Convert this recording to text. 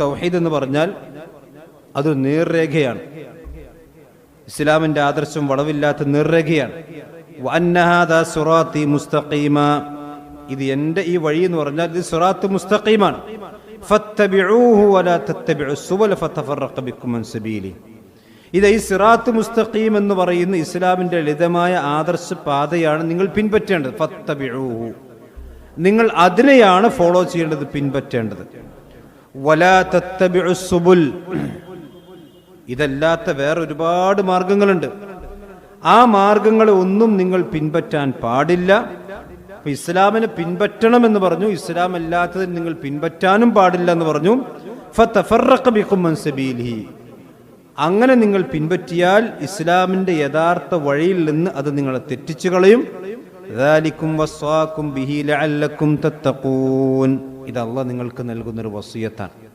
തൗഹീദ് എന്ന് പറഞ്ഞാൽ അത് നേർരേഖയാണ്. ഇസ്ലാമിന്റെ ആദർശം വളവില്ലാത്ത നേർരേഖയാണ്. ഇത് എന്റെ ഈ വഴി എന്ന് പറഞ്ഞാൽ ഇത് സുറാത്ത് മുസ്തഖീമാണ്. ഇത് ഈ സിറാത്ത് മുസ്തഖീം എന്ന് പറയുന്ന ഇസ്ലാമിന്റെ ലളിതമായ ആദർശ പാതയാണ് നിങ്ങൾ പിൻപറ്റേണ്ടത്. നിങ്ങൾ അതിനെയാണ് ഫോളോ ചെയ്യേണ്ടത് പിൻപറ്റേണ്ടത്. സുബുൽ. ഇതല്ലാത്ത വേറെ ഒരുപാട് മാർഗങ്ങളുണ്ട്. ആ മാർഗങ്ങളെ ഒന്നും നിങ്ങൾ പിൻപറ്റാൻ പാടില്ല. അപ്പൊ ഇസ്ലാമിനെ പിൻപറ്റണം എന്ന് പറഞ്ഞു. ഇസ്ലാം അല്ലാത്തത് നിങ്ങൾ പിൻപറ്റാനും പാടില്ല എന്ന് പറഞ്ഞു. അങ്ങനെ നിങ്ങൾ പിൻപറ്റിയാൽ ഇസ്ലാമിന്റെ യഥാർത്ഥ വഴിയിൽ നിന്ന് അത് നിങ്ങളെ തെറ്റിച്ചു കളയും. ഇത് അള്ള നിങ്ങൾക്ക് നൽകുന്നൊരു വസീയത്താണ്.